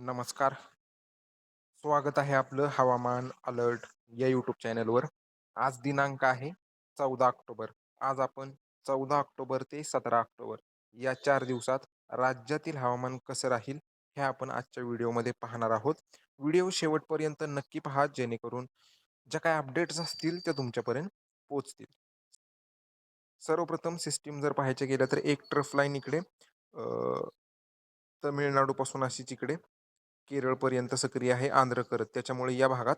नमस्कार. स्वागत आहे आपलं हवामान अलर्ट या यूट्यूब चॅनलवर. आज दिनांक आहे चौदा ऑक्टोबर. आज आपण चौदा ऑक्टोबर ते सतरा ऑक्टोबर या चार दिवसात राज्यातील हवामान कसं राहील हे आपण आजच्या व्हिडिओमध्ये पाहणार आहोत. व्हिडिओ शेवटपर्यंत नक्की पहा जेणेकरून ज्या काही अपडेट्स असतील त्या तुमच्यापर्यंत पोचतील सर्वप्रथम सिस्टीम जर पाहायचं गेलं तर एक ट्रफ लाईन इकडे तमिळनाडूपासून अशीच इकडे केरळपर्यंत सक्रिय आहे आंध्र करत. त्याच्यामुळे या भागात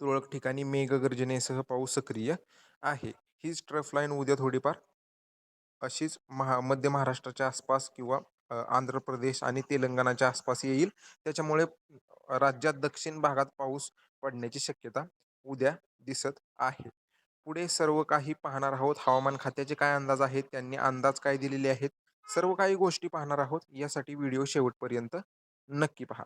तुरळक ठिकाणी मेघगर्जनेसह पाऊस सक्रिय आहे. हीच ट्रफ लाईन उद्या थोडीफार अशीच महा मध्य महाराष्ट्राच्या आसपास किंवा आंध्र प्रदेश आणि तेलंगणाच्या आसपास येईल. त्याच्यामुळे राज्यात दक्षिण भागात पाऊस पडण्याची शक्यता उद्या दिसत आहे. पुढे सर्व काही पाहणार आहोत. हवामान खात्याचे काय अंदाज आहेत? त्यांनी अंदाज काय दिलेले आहेत? सर्व काही गोष्टी पाहणार आहोत. यासाठी व्हिडिओ शेवटपर्यंत नक्की पहा.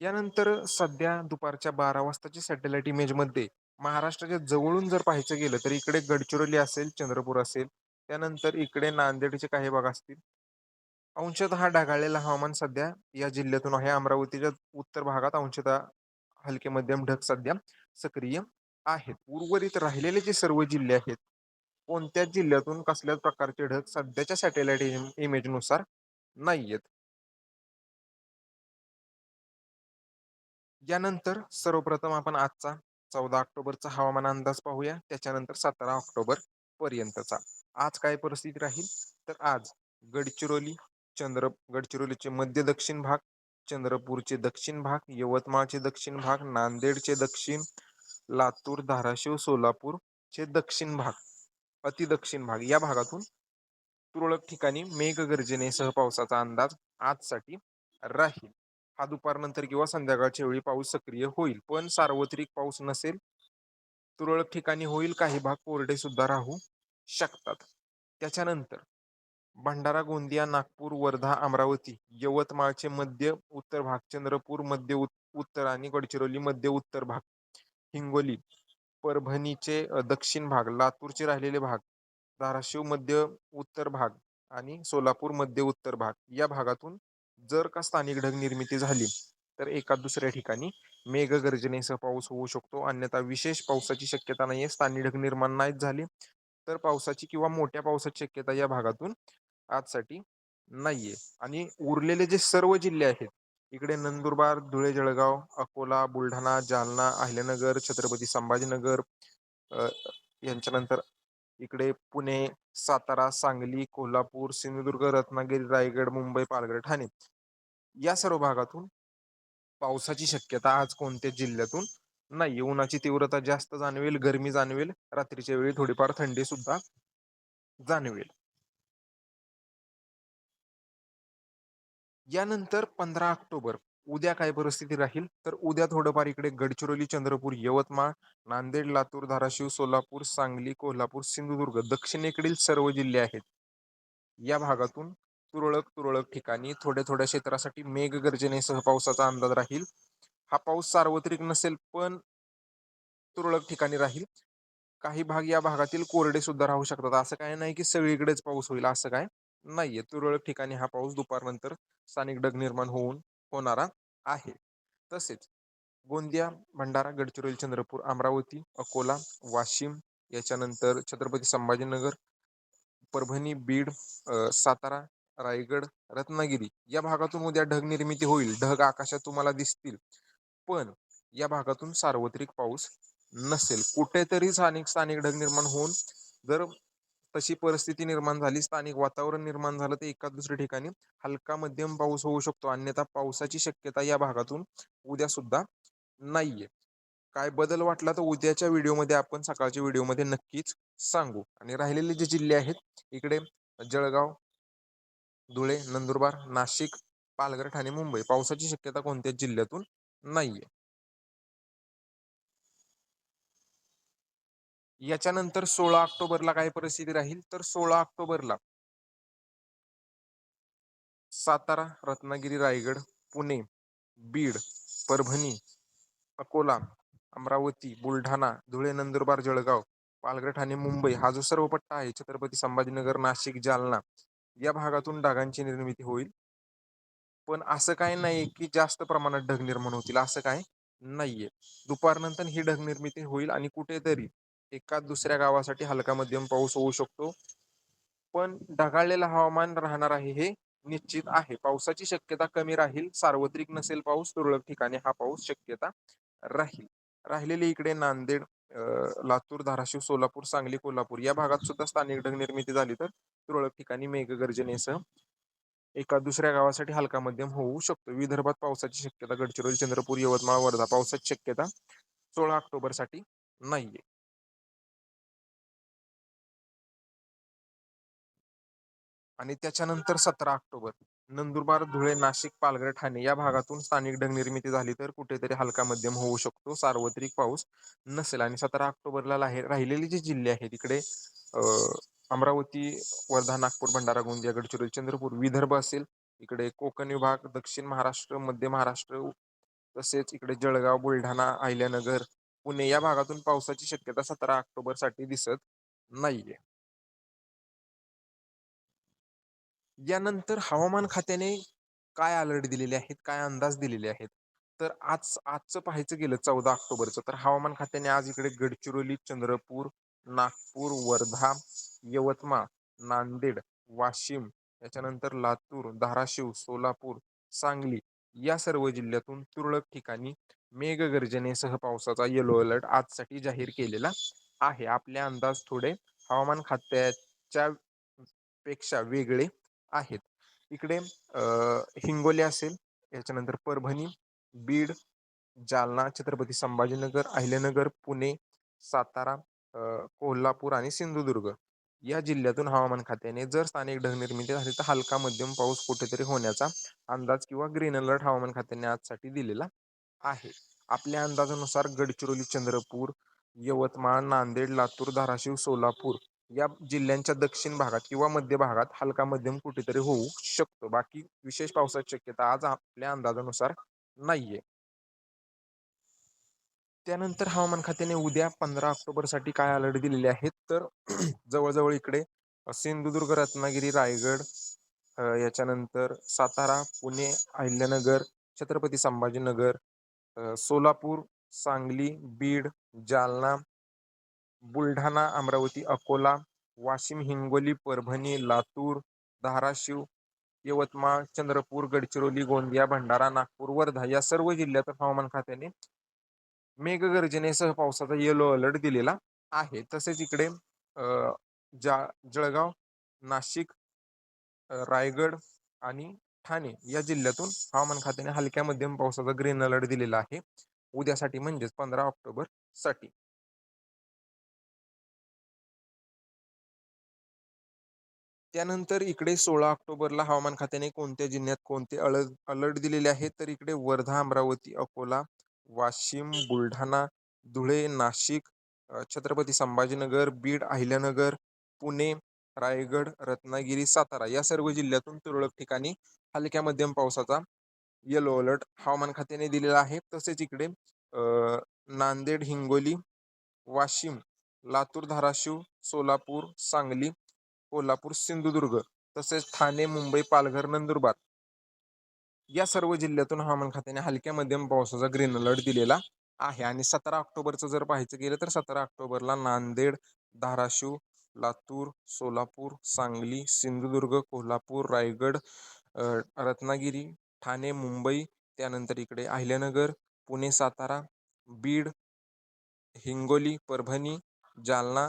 यानंतर सध्या दुपारच्या बारा वाजताच्या सॅटेलाइट इमेजमध्ये महाराष्ट्राच्या जवळून जर पाहायचं गेलं तर इकडे गडचिरोली असेल चंद्रपूर असेल त्यानंतर इकडे नांदेडचे काही भाग असतील. अंशतः ढगाळलेलं हवामान सध्या या जिल्ह्यातून आहे. अमरावतीच्या उत्तर भागात अंशतः हलके मध्यम ढग सध्या सक्रिय आहेत. उर्वरित राहिलेले जे सर्व जिल्हे आहेत कोणत्याच जिल्ह्यातून कसल्याच प्रकारचे ढग सध्याच्या सॅटेलाइट इमेजनुसार नाहीयेत. यानंतर सर्वप्रथम आपण आजचा चौदा ऑक्टोबरचा हवामान अंदाज पाहूया. त्याच्यानंतर सतरा ऑक्टोबर पर्यंतचा. आज काय परिस्थिती राहील? तर आज गडचिरोली चंद्र गडचिरोलीचे मध्य दक्षिण भाग चंद्रपूरचे दक्षिण भाग यवतमाळचे दक्षिण भाग नांदेडचे दक्षिण लातूर धाराशिव सोलापूरचे दक्षिण भाग अतिदक्षिण भाग. या भागातून तुरळक ठिकाणी मेघगर्जनेसह पावसाचा अंदाज आजसाठी राहील. हा दुपारनंतर किंवा संध्याकाळच्या वेळी पाऊस सक्रिय होईल. पण सार्वत्रिक पाऊस नसेल तुरळक ठिकाणी होईल काही भाग कोरडे सुद्धा राहू शकतात. त्याच्यानंतर भंडारा गोंदिया नागपूर वर्धा अमरावती यवतमाळचे मध्य उत्तर भाग चंद्रपूर मध्य उत्तर आणि गडचिरोली मध्य उत्तर भाग हिंगोली परभणीचे दक्षिण भाग लातूरचे राहिलेले भाग धाराशिव मध्य उत्तर भाग आणि सोलापूर मध्य उत्तर भाग या भागातून जर का स्थानिक ढग निर्मिती झाली तर एका दुसऱ्या ठिकाणी मेघगर्जनेसह पाऊस होऊ शकतो. अन्यथा विशेष पावसाची शक्यता नाहीये. स्थानिक ढग निर्माण नाहीच झाली तर पावसाची किंवा मोठ्या पावसाची शक्यता या भागातून आजसाठी नाहीये. आणि उरलेले जे सर्व जिल्हे आहेत इकडे नंदुरबार धुळे जळगाव अकोला बुलढाणा जालना अहिल्यानगर छत्रपती संभाजीनगर यांच्यानंतर इकडे पुणे सातारा सांगली कोल्हापूर सिंधुदुर्ग रत्नागिरी रायगड मुंबई पालघर ठाणे. या सर्व भागातून पावसाची शक्यता आज कोणत्याच जिल्ह्यातून नाही उन्हाची तीव्रता जास्त जाणवेल गरमी जाणवेल रात्रीच्या वेळी थोडीफार थंडी सुद्धा जाणवेल. यानंतर पंधरा ऑक्टोबर. उद्या काय परिस्थिती राहील? तर उद्या थोडंफार इकडे गडचिरोली चंद्रपूर यवतमाळ नांदेड लातूर धाराशिव सोलापूर सांगली कोल्हापूर सिंधुदुर्ग दक्षिणेकडील सर्व जिल्हे आहेत. या भागातून तुरळक तुरळक ठिकाणी थोड्या थोड्या क्षेत्रासाठी मेघगर्जनेसह पावसाचा अंदाज राहील. हा पाऊस सार्वत्रिक नसेल पण तुरळक ठिकाणी राहील. काही भाग या भागातील कोरडे सुद्धा राहू शकतात. असं काय नाही की सगळीकडेच पाऊस होईल असं काय नाहीये. तुरळक ठिकाणी हा पाऊस दुपारनंतर स्थानिक ढग निर्माण होऊन होणारा आहे. तसेच गोंदिया भंडारा गडचिरोली चंद्रपूर अमरावती अकोला वाशिम याच्यानंतर छत्रपती संभाजीनगर परभणी बीड सातारा रायगड रत्नागिरी या भागातून उद्या ढग निर्मिती होईल. ढग आकाशात तुम्हाला दिसतील. पण या भागातून सार्वत्रिक पाऊस नसेल. कुठेतरी स्थानिक स्थानिक ढग निर्माण होऊन जर तशी परिस्थिती निर्माण झाली स्थानिक वातावरण निर्माण झालं तर एका दुसऱ्या ठिकाणी हलका मध्यम पाऊस होऊ शकतो. अन्यथा पावसाची शक्यता या भागातून उद्या सुद्धा नाहीये. काय बदल वाटला तर उद्याच्या व्हिडिओमध्ये आपण सकाळच्या व्हिडिओमध्ये नक्कीच सांगू. आणि राहिलेले जे जिल्हे आहेत इकडे जळगाव धुळे नंदुरबार नाशिक पालघर ठाणे मुंबई. पावसाची शक्यता कोणत्या जिल्ह्यातून नाहीये. याच्यानंतर सोळा ऑक्टोबरला काय परिस्थिती राहील? तर सोळा ऑक्टोबरला सातारा रत्नागिरी रायगड पुणे बीड परभणी अकोला अमरावती बुलढाणा धुळे नंदुरबार जळगाव पालघर ठाणे मुंबई हा जो सर्व पट्टा आहे छत्रपती संभाजीनगर नाशिक जालना या भागातून ढगांची निर्मिती होईल. पण असं काय नाही की जास्त प्रमाणात ढग निर्माण होतील असं काय नाहीये. दुपारनंतर ही ढग निर्मिती होईल आणि कुठेतरी एका दुसऱ्या गावासाठी हलका मध्यम पाऊस होऊ शकतो. पण ढगाळलेलं हवामान राहणार आहे हे निश्चित आहे. पावसाची शक्यता कमी राहील सार्वत्रिक नसेल पाऊस तुरळक ठिकाणी हा पाऊस शक्यता राहील. राहिलेली इकडे नांदेड लातूर धाराशिव सोलापूर सांगली कोल्हापूर या भागात सुद्धा स्थानिक ढग निर्मिती झाली तर तुरळक ठिकाणी मेघगर्जनेसह एका दुसऱ्या गावासाठी हलका मध्यम होऊ शकतो. विदर्भात पावसाची शक्यता गडचिरोली चंद्रपूर यवतमाळ वर्धा पावसाची शक्यता सोळा ऑक्टोबरसाठी नाहीये. आणि त्याच्यानंतर सतरा ऑक्टोबर. नंदुरबार धुळे नाशिक पालघर ठाणे या भागातून स्थानिक ढग निर्मिती झाली तर कुठेतरी हलका मध्यम होऊ शकतो. सार्वत्रिक पाऊस नसेल आणि सतरा ऑक्टोबरला राहिलेले जे जिल्हे आहेत तिकडे अमरावती वर्धा नागपूर भंडारा गोंदिया गडचिरोली चंद्रपूर विदर्भ असेल इकडे कोकण विभाग दक्षिण महाराष्ट्र मध्य महाराष्ट्र तसेच इकडे जळगाव बुलढाणा अहिल्यानगर पुणे या भागातून पावसाची शक्यता सतरा ऑक्टोबरसाठी दिसत नाहीये. यानंतर हवामान खात्याने काय अलर्ट दिलेले आहेत काय अंदाज दिलेले आहेत? तर आज आजचं पाहायचं गेलं चौदा ऑक्टोबरचं तर हवामान खात्याने आज इकडे गडचिरोली चंद्रपूर नागपूर वर्धा यवतमाळ नांदेड वाशिम त्याच्यानंतर लातूर धाराशिव सोलापूर सांगली या सर्व जिल्ह्यातून तुरळक ठिकाणी मेघगर्जनेसह पावसाचा येलो अलर्ट आजसाठी जाहीर केलेला आहे. आपले अंदाज थोडे हवामान खात्याच्या पेक्षा वेगळे आहेत. इकडे हिंगोली असेल याच्यानंतर परभणी बीड जालना छत्रपती संभाजीनगर अहिल्यानगर पुणे सातारा कोल्हापूर आणि सिंधुदुर्ग या जिल्ह्यातून हवामान खात्याने जर स्थानिक ढग निर्मिती झाली तर हलका मध्यम पाऊस कुठेतरी होण्याचा अंदाज किंवा ग्रीन अलर्ट हवामान खात्याने आजसाठी दिलेला आहे. आपल्या अंदाजानुसार गडचिरोली चंद्रपूर यवतमाळ नांदेड लातूर धाराशिव सोलापूर या जिल्ह्यांच्या दक्षिण भागात किंवा मध्य भागात हलका मध्यम कुठेतरी होऊ शकतो. बाकी विशेष पावसाची शक्यता आज आपल्या अंदाजानुसार नाहीये. त्यानंतर हवामान खात्याने उद्या पंधरा ऑक्टोबरसाठी काय अलर्ट दिलेले आहेत? तर जवळजवळ इकडे सिंधुदुर्ग रत्नागिरी रायगड याच्यानंतर सातारा पुणे अहिल्यानगर छत्रपती संभाजीनगर सोलापूर सांगली बीड जालना बुलढाणा अमरावती अकोला वाशिम हिंगोली परभणी लातूर धाराशिव यवतमाळ चंद्रपूर गडचिरोली गोंदिया भंडारा नागपूर वर्धा या सर्व जिल्ह्यात हवामान खात्याने मेघगर्जनेसह पावसाचा येलो अलर्ट दिलेला आहे. तसेच इकडे जा जळगाव नाशिक रायगड आणि ठाणे या जिल्ह्यातून हवामान खात्याने हलक्या मध्यम पावसाचा ग्रीन अलर्ट दिलेला आहे. उद्यासाठी म्हणजेच पंधरा ऑक्टोबरसाठी त्यानंतर इकडे सोळा ऑक्टोबरला हवामान खात्याने कोणत्या जिल्ह्यात कोणते अलर्ट दिलेले आहेत? तर इकडे वर्धा अमरावती अकोला वाशिम बुलढाणा धुळे नाशिक छत्रपती संभाजीनगर बीड अहिल्यानगर पुणे रायगड रत्नागिरी सातारा या सर्व जिल्ह्यातून तुरळक ठिकाणी हलक्या मध्यम पावसाचा येलो अलर्ट हवामान खात्याने दिलेला आहे. तसेच इकडे नांदेड हिंगोली वाशिम लातूर धाराशिव सोलापूर सांगली कोल्हापूर सिंधुदुर्ग तसेच ठाणे मुंबई पालघर नंदुरबार या सर्व जिल्ह्यातून हवामान खात्याने हलक्या मध्यम पावसाचा ग्रीन अलर्ट दिलेला आहे. आणि सतरा ऑक्टोबरचं जर पाहायचं गेलं तर सतरा ऑक्टोबरला नांदेड धाराशिव लातूर सोलापूर सांगली सिंधुदुर्ग कोल्हापूर रायगड रत्नागिरी ठाणे मुंबई त्यानंतर इकडे अहिल्यानगर पुणे सातारा बीड हिंगोली परभणी जालना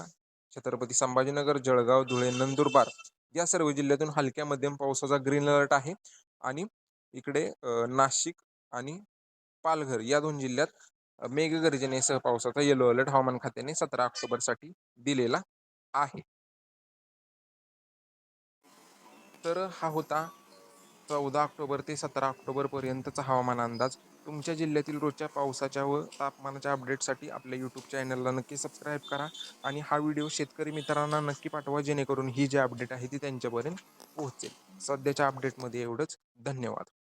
छत्रपती संभाजीनगर जळगाव धुळे नंदुरबार या सर्व जिल्ह्यातून हलक्या मध्यम पावसाचा ग्रीन अलर्ट आहे. आणि इकडे नाशिक आणि पालघर या दोन जिल्ह्यात मेघगर्जनेसह पावसाचा येलो अलर्ट हवामान खात्याने सतरा ऑक्टोबरसाठी दिलेला आहे. तर हा होता चौदा ऑक्टोबर ते सतरा ऑक्टोबरपर्यंतचा हवामान अंदाज. तुमच्या जिल्ह्यातील रोजच्या पावसाच्या व तापमानाच्या अपडेटसाठी आपल्या यूट्यूब चॅनलला नक्की सबस्क्राईब करा आणि हा व्हिडिओ शेतकरी मित्रांना नक्की पाठवा जेणेकरून ही जी अपडेट आहे ती त्यांच्यापर्यंत पोहोचेल. सध्याच्या अपडेटमध्ये एवढंच. धन्यवाद.